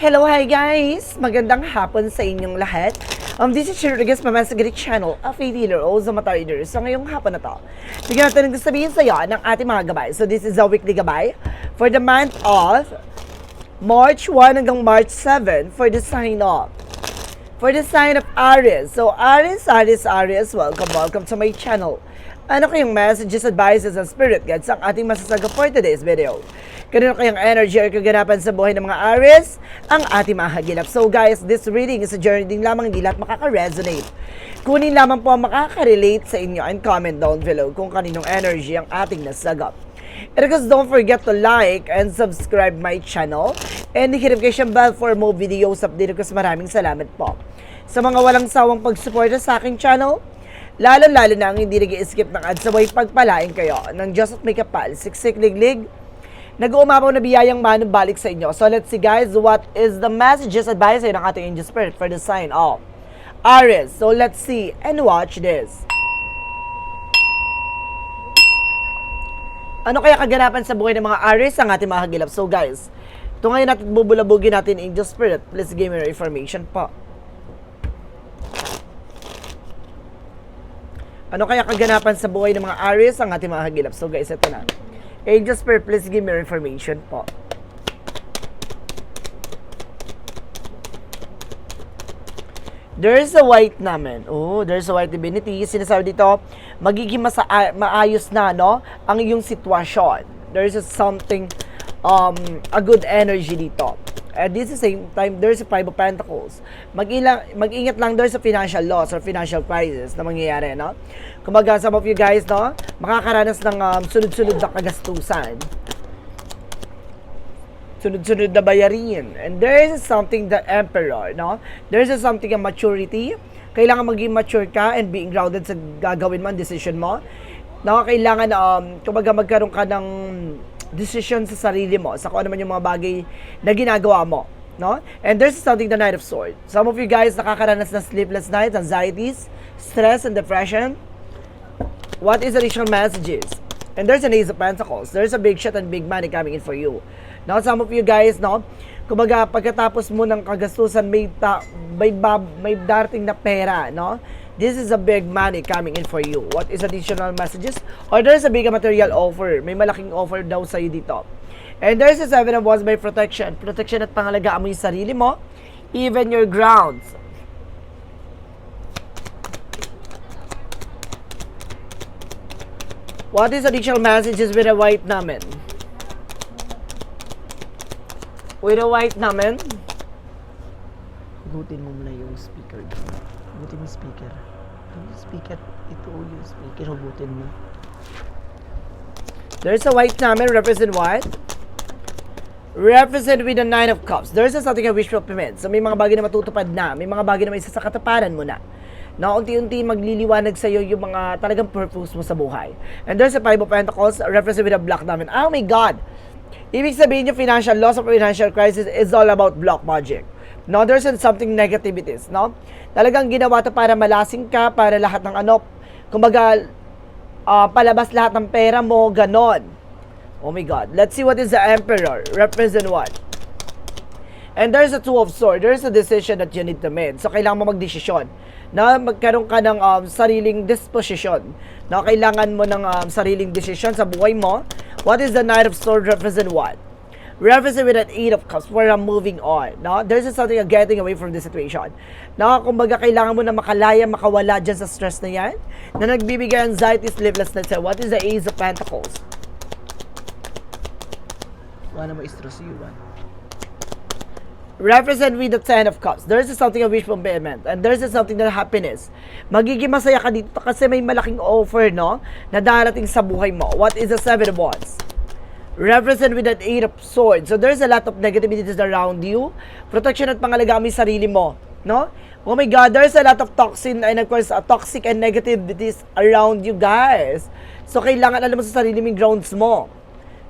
Hello, hi guys! Magandang hapon sa inyong lahat. Um, this is Rodriguez Mama sa Greek Channel of a dealer o Zamata Reader. So ngayong hapon na to, bigyan natin ng sabihin sa iyo ng ating mga gabay. So this is a weekly gabay for the month of March 1 hanggang March 7 for the sign off. For the sign of Aries. So Aries, Aries, Aries, welcome, welcome to my channel. Ano kayong messages, advices, and spirit guides ang ating masasaga for today's video? Kanino kayang energy or kaganapan sa buhay ng mga Aries ang ating mahagilap. So guys, this reading is a journey din lamang hindi lahat makaka-resonate. Kunin lamang po ang makaka-relate sa inyo and comment down below kung kaninong energy ang ating nasagap. And course, don't forget to like and subscribe my channel and hit notification bell for more videos update ko. Maraming salamat po. Sa mga walang sawang pagsuporta sa aking channel, lalo-lalo na ang hindi nag skip ng ads sabay pagpalain kayo ng Diyos at may kapal, siksik liglig, nag-uumapaw na biyayang manubalik sa inyo. So let's see guys, what is the messages advice ng ating angel spirit for the sign of Aries. So let's see and watch this. Ano kaya kaganapan sa buhay ng mga Aries ang ating mga hagilap? So guys, ito ngayon natin bubulabugin natin angel spirit. Please give me your information po. Ano kaya kaganapan sa buhay ng mga Aries ang ating mga hagilap? So guys, ito na. Angel Spirit, please give me information po. There's a white namin. Oh, there's a white divinity. Sinasabi dito, magiging masa maayos na, no? Ang iyong sitwasyon. There's a something, um, a good energy dito. At this is same time, there's a Five of Pentacles. Mag-ilang, mag-ingat lang there's a financial loss or financial crisis na mangyayari, no? Kumbaga, some of you guys, no? Makakaranas ng um, sunod-sunod na kagastusan. Sunod-sunod na bayarin. And there is something the emperor, no? There is something a maturity. Kailangan maging mature ka and being grounded sa gagawin mo, decision mo. No, kailangan, um, kumbaga magkaroon ka ng decision sa sarili mo, sa kung ano man yung mga bagay na ginagawa mo. No? And there's something the Knight of Swords. Some of you guys nakakaranas ng sleepless nights, anxieties, stress, and depression. What is additional messages? And there's an Ace of Pentacles. There's a big shot and big money coming in for you. Now, some of you guys, no, kumbaga, pagkatapos mo ng kagastusan, may, ta, may, bab, may darating na pera, no? This is a big money coming in for you. What is additional messages? Or there's a big material offer. May malaking offer daw sa'yo dito. And there's a seven of wands by protection. Protection at pangalagaan mo yung sarili mo, even your grounds. What is additional messages with a white namin? With a white namin? Hugutin mo muna yung speaker. Hugutin mo yung speaker. Yung speaker, ito yung speaker, hugutin mo. There's a white namin, represent what? Represent with the Nine of Cups. There's a something a wish fulfillment. So may mga bagay na matutupad na. May mga bagay na may sa kataparan mo na. Na unti-unti magliliwanag sa iyo yung mga talagang purpose mo sa buhay. And there's a Five of Pentacles, represent with a black namin. Oh my God! Ibig sabihin yung financial loss or financial crisis is all about block magic. No, there's something negativities, no? Talagang ginawa to para malasing ka, para lahat ng ano, kumbaga, ah, palabas lahat ng pera mo, ganon. Oh my God. Let's see what is the Emperor. Represent what? And there's a Two of Swords. There's a decision that you need to make. So, kailangan mo magdesisyon na magkaroon ka ng um, sariling disposition. Na kailangan mo ng um, sariling decision sa buhay mo. What is the Knight of Swords represent what? Represent with an Eight of Cups where I'm moving on. No? There's a something of getting away from the situation. Na kumbaga kailangan mo na makalaya, makawala dyan sa stress na yan. Na nagbibigay anxiety, sleeplessness. What is the Ace of Pentacles? Wala mo stress you, one. Represent with the Ten of Cups. There's something of wish fulfillment. And there's something na happiness. Magiging masaya ka dito kasi may malaking offer, no? Na darating sa buhay mo. What is the Seven of Wands? Represent with that Eight of Swords. So there's a lot of negativities around you. Protection at pangalagaan mo sarili mo. No? Oh my God, there's a lot of toxin and of course, uh, toxic and negativities around you guys. So kailangan alam mo sa sarili mo grounds mo.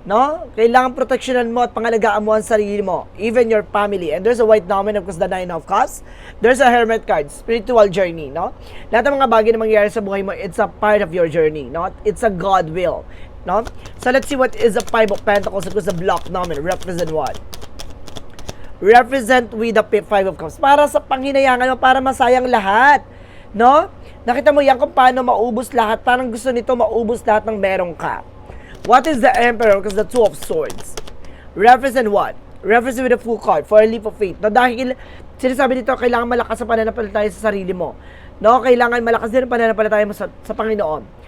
No? Kailangan proteksyonan mo at pangalagaan mo ang sarili mo, even your family. And there's a white diamond, of course, the nine of cups. There's a hermit card, spiritual journey, no? Lahat ng mga bagay na mangyayari sa buhay mo, it's a part of your journey, no? It's a God will, no? So let's see what is the five of pentacles, of course, the block namin, represent what? represent with the Five of Cups. Para sa panghinayangan mo, para masayang lahat. No? Nakita mo yan kung paano maubos lahat. Parang gusto nito maubos lahat ng meron ka. What is the Emperor? Because the Two of Swords. Represent what? Represent with a full card for a leap of faith. No, dahil sinasabi dito, kailangan malakas sa pananampalataya sa sarili mo. No, kailangan malakas din ang pananampalataya mo sa, sa Panginoon.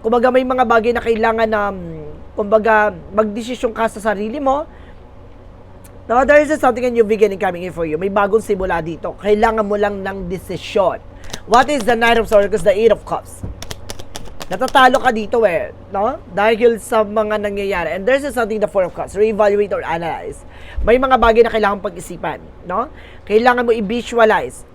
Kumbaga may mga bagay na kailangan na, mm, kumbaga, magdesisyon ka sa sarili mo. No, there is something a new beginning coming in for you. May bagong simula dito. Kailangan mo lang ng desisyon. What is the Knight of Swords? The Eight of Cups. Natatalo ka dito eh, no? Dahil sa mga nangyayari. And there's something the Four of Cups. Reevaluate or analyze. May mga bagay na kailangan pag-isipan, no? Kailangan mo i-visualize.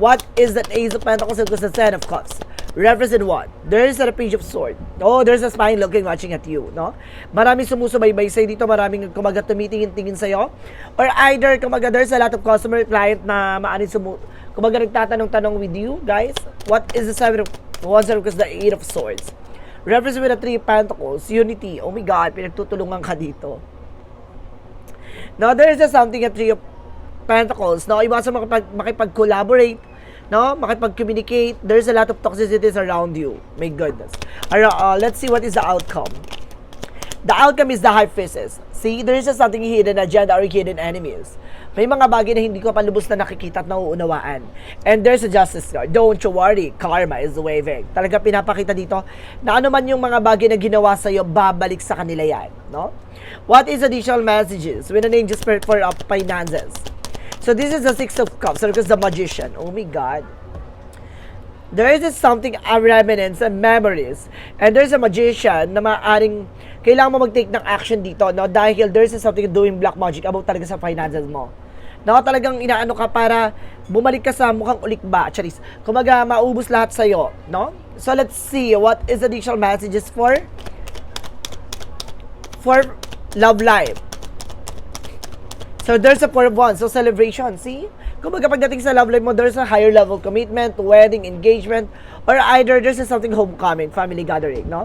What is that Ace of Pentacles and the Ten of Cups? Represent what? There is a Page of Sword. Oh, there's a spine looking, watching at you, no? Maraming sumusubaybay sa'yo dito, maraming kumaga tumitingin-tingin sa'yo. Or either, kumaga, there's a lot of customer, client na maanin sumu... Kumaga, nagtatanong-tanong with you, guys. What is the Seven of Wands because the Eight of Swords? Represent with the Three Pentacles, Unity. Oh my God, pinagtutulungan ka dito. Now, there is just something at Three of Pentacles, no? Iwasan makipag, makipag-collaborate, no? Makipag-communicate. There's a lot of toxicities around you. My goodness. Uh, let's see what is the outcome. The outcome is the high priestess. See, there is just something hidden agenda or hidden enemies. May mga bagay na hindi ko pa lubos na nakikita at nauunawaan. And there's a justice card. Don't you worry, karma is waving. Talaga pinapakita dito na ano man yung mga bagay na ginawa sa'yo, babalik sa kanila yan. No? What is additional messages with an angel spirit for uh, finances? So this is the Six of Cups, because the Magician. Oh my God. There is something, a remnants and memories. And there's a magician na maaaring kailangan mo mag-take ng action dito, no? Dahil there's something doing black magic about talaga sa finances mo. No, talagang inaano ka para bumalik ka sa mukhang ulikba, charis. Kumaga, maubos lahat sa'yo, no? So, let's see what is additional messages for for love life. So there's a four of wands. So celebration, see? Kumbaga pagdating sa love life mo, there's a higher level commitment, wedding, engagement, or either there's a something homecoming, family gathering, no?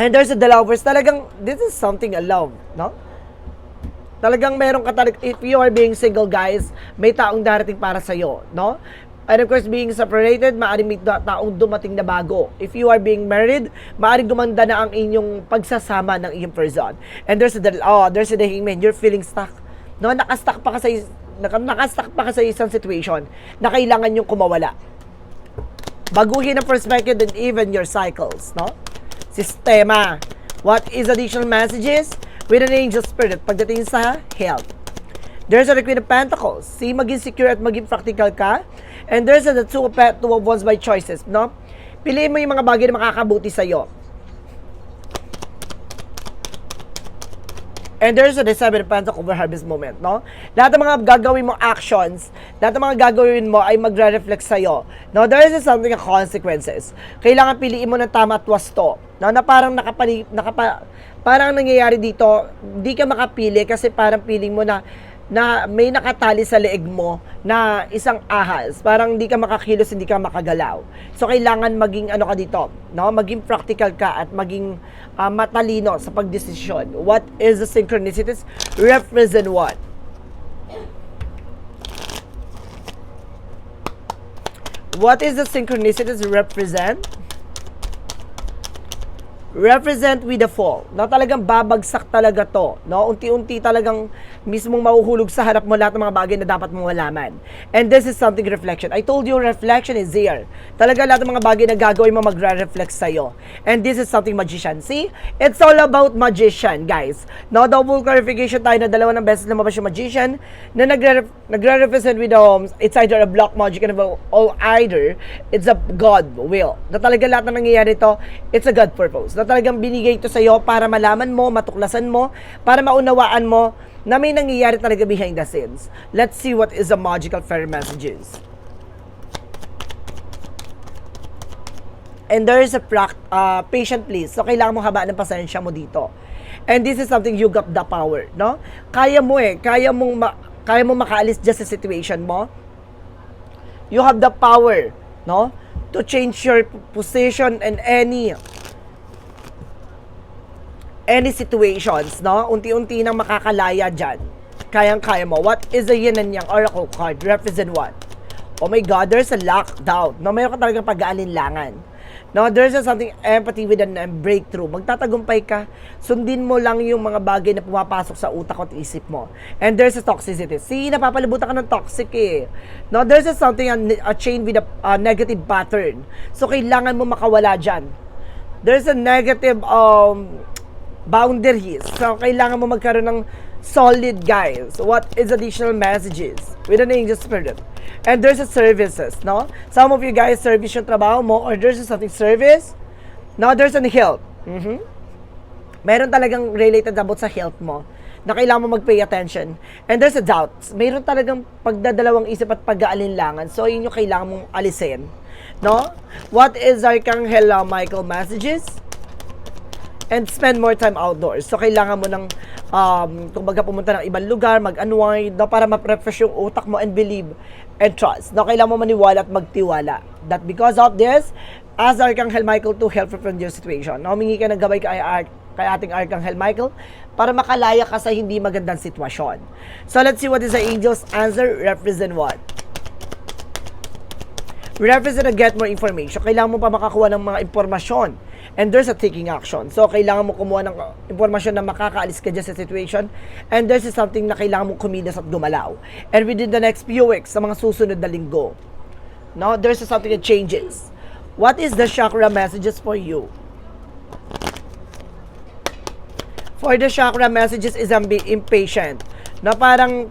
And there's a the lovers. Talagang, this is something a love, no? Talagang meron ka talaga, if you are being single, guys, may taong darating para sa'yo, no? And of course, being separated, maaaring may ta- taong dumating na bago. If you are being married, maaaring gumanda na ang inyong pagsasama ng iyong person. And there's a, oh, there's the hangman, you're feeling stuck. No, nakastuck pa ka sa nakastuck pa ka sa isang situation na kailangan yung kumawala. Baguhin ang perspective and even your cycles, no? Sistema. What is additional messages? With an angel spirit pagdating sa health. There's a the Queen of Pentacles. See, maging secure at maging practical ka. And there's the two of, two of Wands by choices, no? Piliin mo yung mga bagay na makakabuti sa'yo. And there's a of pentacles over harvest moment, no? Lahat ng mga gagawin mong actions, lahat ng mga gagawin mo ay magre-reflect sa'yo. No, there is something na consequences. Kailangan piliin mo ng tama at wasto. No, na parang nakapali, nakapa, parang nangyayari dito, di ka makapili kasi parang feeling mo na na may nakatali sa leeg mo na isang ahas. Parang hindi ka makakilos, hindi ka makagalaw. So, kailangan maging ano ka dito, no? Maging practical ka at maging ah, matalino sa pagdesisyon. What is the synchronicities? Represent what? What is the synchronicities represent? represent with the fall. No, talagang babagsak talaga to. No, unti-unti talagang mismong mahuhulog sa harap mo lahat ng mga bagay na dapat mong malaman. And this is something reflection. I told you reflection is here. Talaga lahat ng mga bagay na gagawin mo magre-reflect sa iyo. And this is something magician. See? It's all about magician, guys. No, double clarification tayo na dalawa ng beses lumabas yung magician na nagre- nagre-represent with um, it's either a black magic or either it's a God will. Na talaga lahat na nangyayari to, it's a God purpose. Na talagang binigay ito sa iyo para malaman mo, matuklasan mo, para maunawaan mo na may nangyayari talaga behind the scenes. Let's see what is the magical fairy messages. And there is a prac- uh, patient please. So, kailangan mo habaan ng pasensya mo dito. And this is something you got the power, no? Kaya mo eh. Kaya mong, ma- kaya mo makaalis just sa situation mo. You have the power, no? To change your position and any any situations, no? Unti-unti nang makakalaya dyan. kayang-kaya mo. What is the yin and yang oracle card? Represent what? Oh my God, there's a lockdown. No, mayroon ka talagang pag-aalinlangan. No, there's a something empathy with a breakthrough. Magtatagumpay ka, sundin mo lang yung mga bagay na pumapasok sa utak at isip mo. And there's a toxicity. See, napapalibutan ka ng toxic eh. No, there's a something, a, a chain with a, a negative pattern. So, kailangan mo makawala dyan. There's a negative um, boundaries. So, kailangan mo magkaroon ng solid guys. What is additional messages with an angel spirit? And there's a services, no? Some of you guys service yung trabaho mo or there's something service. Now, there's an health. Mhm. Meron talagang related about sa health mo na kailangan mo mag-pay attention. And there's a doubt. Meron talagang pagdadalawang isip at pag-aalinlangan. So, yun yung kailangan mong alisin. No? What is Archangel Michael messages? And spend more time outdoors. So, kailangan mo ng, um, kumbaga pumunta ng ibang lugar, mag-unwind, no, para ma-refresh yung utak mo and believe and trust. No, kailangan mo maniwala at magtiwala. That because of this, ask Archangel Michael to help you from your situation. No, humingi ka ng gabay kay, Ar- kay ating Archangel Michael para makalaya ka sa hindi magandang sitwasyon. So, let's see what is the angel's answer. Represent what? represent na get more information. Kailangan mo pa makakuha ng mga impormasyon. And there's a taking action. So, kailangan mo kumuha ng impormasyon na makakaalis ka dyan sa situation. And there's something na kailangan mo kumilos at gumalaw. And within the next few weeks, sa mga susunod na linggo, no, there's something that changes. What is the chakra messages for you? For the chakra messages is I'm being impatient. Na parang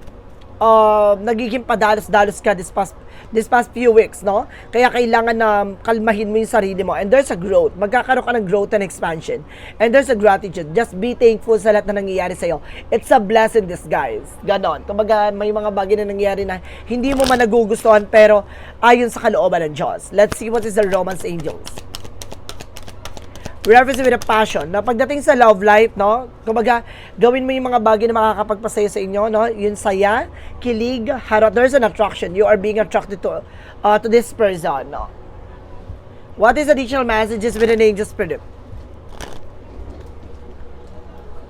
uh, nagiging padalos-dalos ka this past this past few weeks, no? Kaya kailangan na kalmahin mo yung sarili mo. And there's a growth. Magkakaroon ka ng growth and expansion. And there's a gratitude. Just be thankful sa lahat na nangyayari sa'yo. It's a blessing this, guys. Ganon. Kumbaga, may mga bagay na nangyayari na hindi mo man nagugustuhan, pero ayon sa kalooban ng Diyos. Let's see what is the Romance Angels represent with a passion. Na pagdating sa love life, no? Kumbaga, gawin mo yung mga bagay na makakapagpasaya sa inyo, no? Yung saya, kilig, harot. There's an attraction. You are being attracted to uh, to this person, no? What is additional messages with an angel spirit?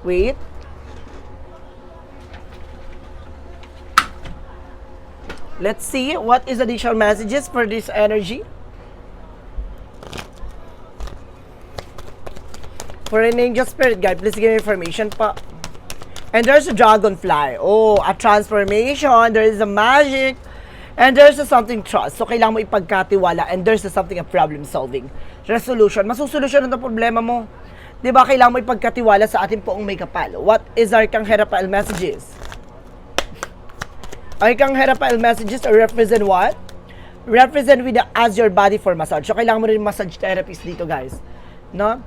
Wait. Let's see what is additional messages for this energy. For an angel spirit guide, please give me information pa. And there's a dragonfly. Oh, a transformation. There is a magic. And there's a something trust. So, kailangan mo ipagkatiwala. And there's a something of problem solving. Resolution. Masusolusyon ang problema mo. Di ba? Kailangan mo ipagkatiwala sa ating poong may kapal. What is our Kang Herapael messages? Our Kang Herapael messages represent what? Represent with the as your body for massage. So, kailangan mo rin massage therapist dito, guys. No?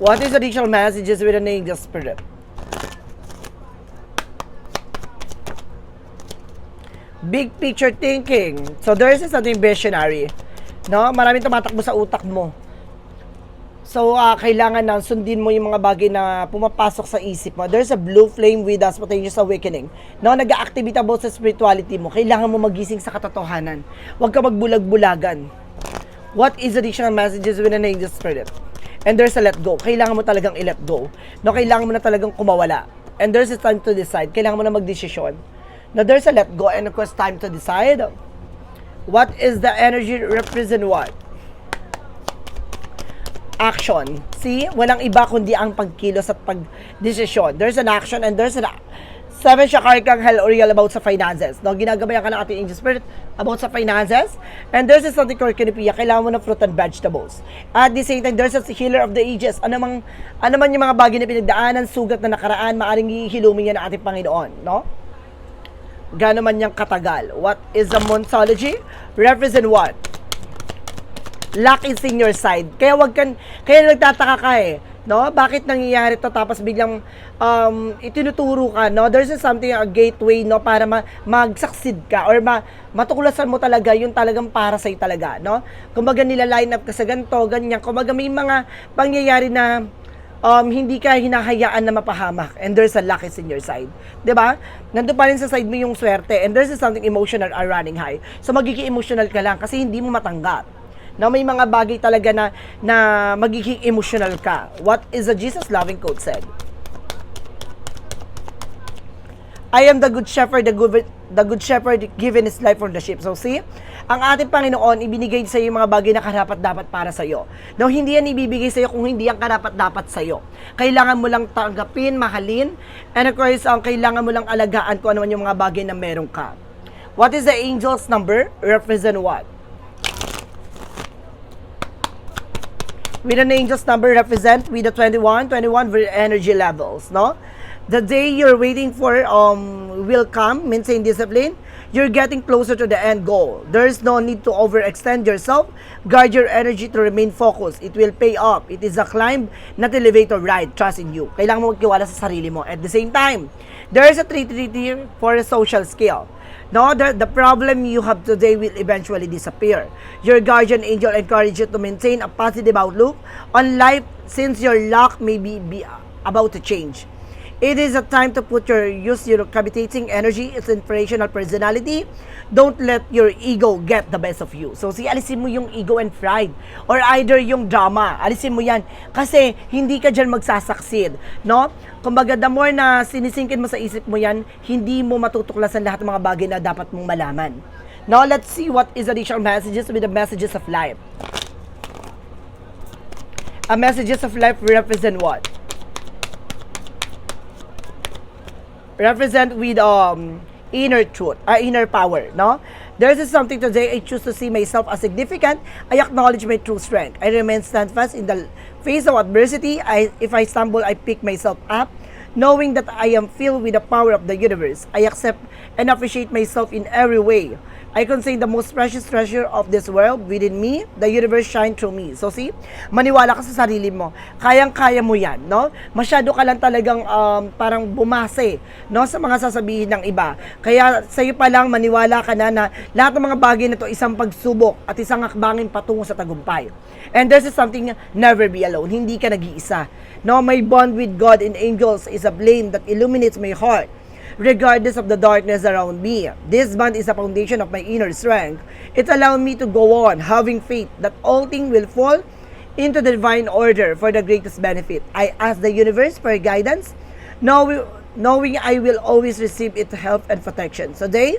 What is additional messages with an angel spirit? Big picture thinking. So there is something visionary. No? Maraming tumatakbo sa utak mo. So, uh, kailangan na sundin mo yung mga bagay na pumapasok sa isip mo. There's a blue flame with us, spontaneous awakening. No, nag-activate about sa spirituality mo. Kailangan mo magising sa katotohanan. Huwag ka magbulag-bulagan. What is additional messages with an angel spirit? And there's a let go. Kailangan mo talagang i-let go. No, kailangan mo na talagang kumawala. And there's a time to decide. Kailangan mo na magdesisyon. Now, there's a let go and of course, time to decide. What is the energy represent what? Action. See? Walang iba kundi ang pagkilos at pagdesisyon. There's an action and there's an Seven Shakar kang hell or real about sa finances. No, ginagabayan ka ng ating angel spirit about sa finances. And there's a something called kinipiya. Kailangan mo ng fruit and vegetables. At the same time, there's a healer of the ages. Ano mang, ano man yung mga bagay na pinagdaanan, sugat na nakaraan, maaring hihilumin yan ng ating Panginoon. No? Gano'n man niyang katagal. What is the Montology? Represent what? luck is in your side. Kaya wag kan kaya nagtataka ka eh, no? Bakit nangyayari to tapos biglang um itinuturo ka, no? There's something a gateway no para ma, mag-succeed ka or ma, matuklasan mo talaga yung talagang para sa talaga, no? Kumbaga nila line up ka sa ganito, ganyan. Kumbaga may mga pangyayari na um, hindi ka hinahayaan na mapahamak and there's a luck is in your side. ba? Nandun pa rin sa side mo yung swerte and there's something emotional are running high. So magiging emotional ka lang kasi hindi mo matanggap na may mga bagay talaga na, na magiging emotional ka. What is the Jesus loving quote said? I am the good shepherd, the good, the good shepherd given his life for the sheep. So see, ang ating Panginoon, ibinigay sa iyo yung mga bagay na karapat dapat para sa iyo. No, hindi yan ibibigay sa iyo kung hindi yan karapat dapat sa iyo. Kailangan mo lang tanggapin, mahalin, and of course, ang kailangan mo lang alagaan kung ano man yung mga bagay na meron ka. What is the angel's number? Represent what? With an angel's number represent with the 21 21 with energy levels no? The day you're waiting for um will come maintain discipline you're getting closer to the end goal. There's no need to overextend yourself. Guard your energy to remain focused. It will pay off. It is a climb not elevator ride. Trust in you. Kailangan mo magtiwala sa sarili mo. At the same time there is a treaty here for a social scale No, the, the problem you have today will eventually disappear. Your guardian angel encourages you to maintain a positive outlook on life since your luck may be, be about to change. It is a time to put your use your cavitating energy, its inspirational personality. Don't let your ego get the best of you. So, si alisin mo yung ego and pride. Or either yung drama. Alisin mo yan. Kasi, hindi ka dyan magsasucceed. No? Kumbaga, the more na sinisingkin mo sa isip mo yan, hindi mo matutuklasan lahat ng mga bagay na dapat mong malaman. Now, let's see what is additional messages with the messages of life. A messages of life represent what? Represent with um inner truth, uh, inner power, no? There is something today I choose to see myself as significant. I acknowledge my true strength. I remain steadfast in the face of adversity. I, if I stumble, I pick myself up, knowing that I am filled with the power of the universe. I accept and appreciate myself in every way. I contain the most precious treasure of this world within me. The universe shine through me. So see, maniwala ka sa sarili mo. Kayang-kaya mo yan, no? Masyado ka lang talagang um, parang bumase, no? Sa mga sasabihin ng iba. Kaya sa'yo pa lang maniwala ka na na lahat ng mga bagay na to isang pagsubok at isang akbangin patungo sa tagumpay. And this is something never be alone. Hindi ka nag-iisa. No, my bond with God and angels is a flame that illuminates my heart regardless of the darkness around me. This bond is a foundation of my inner strength. It allowed me to go on, having faith that all things will fall into the divine order for the greatest benefit. I ask the universe for guidance, knowing, knowing I will always receive its help and protection. Today,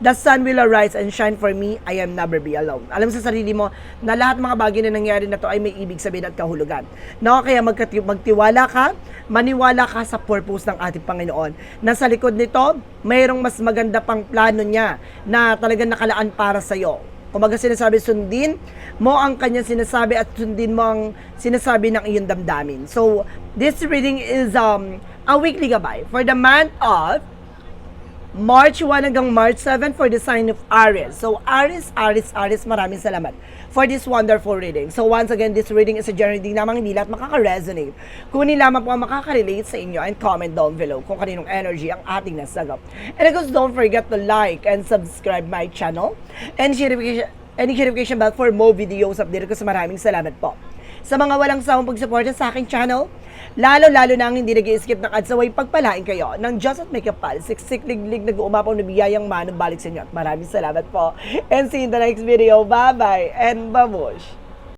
the sun will arise and shine for me. I am never be alone. Alam sa sarili mo na lahat mga bagay na nangyari na to ay may ibig sabihin at kahulugan. No, kaya magkati- magtiwala ka, maniwala ka sa purpose ng ating Panginoon. Na sa likod nito, mayroong mas maganda pang plano niya na talagang nakalaan para sa iyo. Kumbaga sinasabi, sundin mo ang kanyang sinasabi at sundin mo ang sinasabi ng iyong damdamin. So, this reading is um, a weekly gabay for the month of March 1 hanggang March 7 for the sign of Aries. So, Aries, Aries, Aries, maraming salamat for this wonderful reading. So, once again, this reading is a general reading lamang hindi lahat makaka-resonate. Kunin lamang po ang makaka-relate sa inyo and comment down below kung kaninong energy ang ating nasagap. And of course, don't forget to like and subscribe my channel and notification, and notification bell for more videos update ko sa maraming salamat po. Sa mga walang sawang pagsuporta sa aking channel, lalo-lalo na ang hindi nag skip ng ads away pagpalain kayo ng Just at Makeup Pal, siksik liglig nag-uumapaw na biyayang manong balik sa inyo at maraming salamat po. And see you in the next video. Bye-bye and babush!